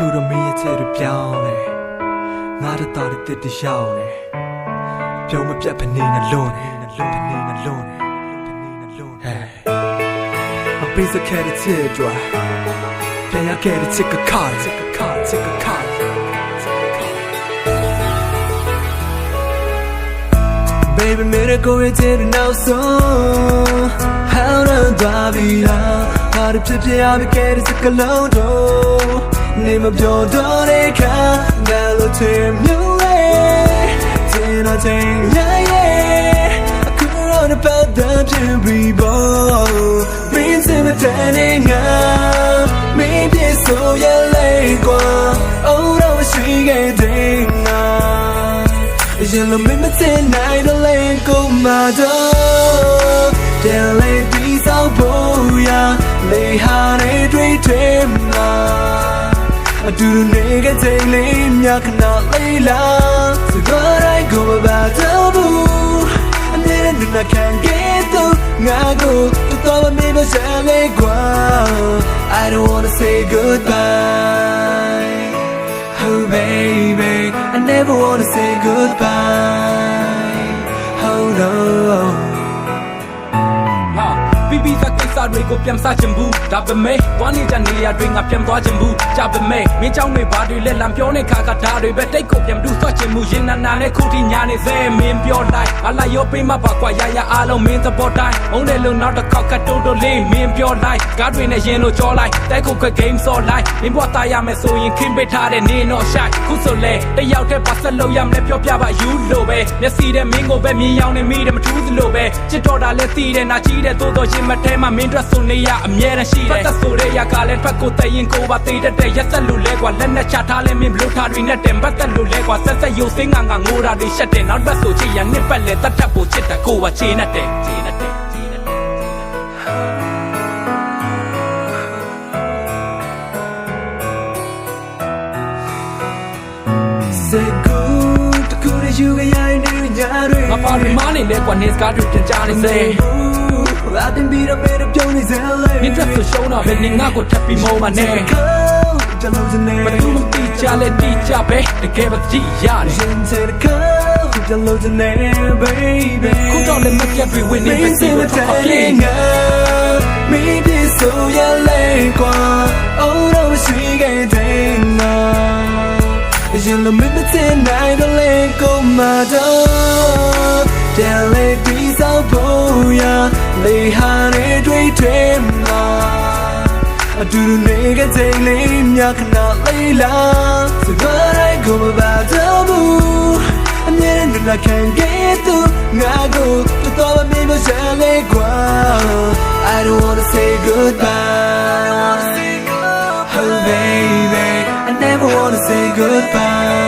ခုတော့မင်းရဲ့ချစ်တွေပြောင်းလဲငါတို့တော်တဲ့တစ်တရောက်လဲပြုံးမပြတ်ဖနေနှလုံးနဲ့နှလုံးဖနေနှလုံးနဲ့ဖနေနှလုံးဟဲ့မပေးစခဲ့တဲ့ချစ်တွေပြန်ရခဲ့တဲ့ချစ်ကခါချစ်ကခါချစ်ကခါ Baby မေရကိုရဲ့ချစ်တွေနောက်ဆုံး How to drive it out How to ဖြစ်ဖြစ်အပြခဲ့တဲ့စကလုံးတော့ နေမပြောတော့တဲ့ခါငါလို့ချင်မြူလေချင်တော့ချင် yeah yeah အခုတော့တဲ့ပတ်သက်ဖြစ်ပြီးပေါ်မင်းစင်မတန်နေငါမင်းပြဆိုရလေကွာ Oh တော့ရှိခဲ့တဲ့ငါရင်လုံးမမတင်နိုင်တော့ အတူတူနေကတဲ့လေးမြခဏလေးလာစကားတိုင်းကိုမပါတော့ဘူးအမြဲတမ်းနာခံခဲ့တော့ငါကိုတော့မမေ့မစမ်းလေကွာ I don't wanna say goodbye Oh baby, I never wanna say goodbye. စ္စတွေကိုပြန်ဆချင်ဘူးဒါပေမဲ့သွားနေကြနေရတွေငါပြန်သွားချင်ဘူးကြပေမဲ့မင်းเจ้าတွေဘာတွေလဲလမ်းပြောနေခါကဒါတွေပဲတိတ်ကိုပြန်တူဆွချင်မှုရင်နာနာနဲ့ခုထိညာနေစေမင်းပြောလိုက်အလိုက်ရောပေးမပါကွာရရအားလုံးမင်းသဘောတိုင်းအုံးတယ်လို့နောက်တစ်ခေါက်ကတိုးတိုးလေးမင်းပြောလိုက်ကားတွေနဲ့ရင်လို့ကြောလိုက်တိုက်ခုခွက် game ဆော့လိုက်မင်းဘွားသားရမယ်ဆိုရင်ခင်းပေးထားတဲ့နေတော့ရှိုက်ခုဆိုလဲတယောက်တည်းပါဆက်လို့ရမယ်ပြောပြပါယူလို့ပဲမျက်စိတဲ့မင်းကိုပဲမြင်ရောက်နေမိတယ်မထူးသလိုပဲချစ်တော်တာလဲသိတယ်နာချီးတယ်သို့တော်ရှင်မထဲမှာမင်း းတို့ဆိုနေရအမြဲတမ်းရှိတယ်ပတ်သက်ဆိုတဲ့ရကလည်းထွက်ကိုတည်ရင်ကိုပါသေးတဲ့ရက်သက်လို့လဲကွာလက်နဲ့ချထားလဲမင်းဘလို့ထားတွေနဲ့တင်ပတ်သက်လို့လဲကွာဆက်ဆက်ယိုစင်းငါငါငိုတာတွေရှက်တယ်နောက်ဘက်ဆိုချစ်ရနှစ်ပတ်လဲတတ်တတ်ဖို့ချစ်တာကိုပါချေနဲ့တယ်ချေနဲ့တယ်ချေနဲ့တယ် Say good, the good as you get yeah, new nyare. ငါပါရီမားနေလဲကွာနေစကားတွေပြန်ကြားနေစေ I've been beat up in a Johnny Zelle. မင်းတို့ဆိုရှုံးတော့ဘယ်နေငါကိုထပ်ပြီးမောပါနဲ့ Just losing မ it. တူမတိကြလဲတိကြပဲတကယ်ပဲကြည့်ရတယ် Into the cold, just losing it, baby. ခုတော့လည်းမပြတ်ပြီးဝင်နေပဲ Missing စီ the လို့ထောက်ပြေး telling up, maybe so ya late กว่า Oh no, she get dang now. ရင်လုံးမမတင်နိုင်တော့လေကိုမတော့တယ်လေဒီဆောင်ဖို့ရ လေဟာနေတွေ့တယ်မှာအတူတူနေကတဲ့လေးမြခဏလေးလာစကားတိုင်းကိုမပါတော့ဘူးအမြဲတမ်းနာခံခဲ့သူငါကိုတော်တော်မင်းမစမ်းလေကွာ I don't wanna say goodbye Oh baby I never wanna say goodbye Oh no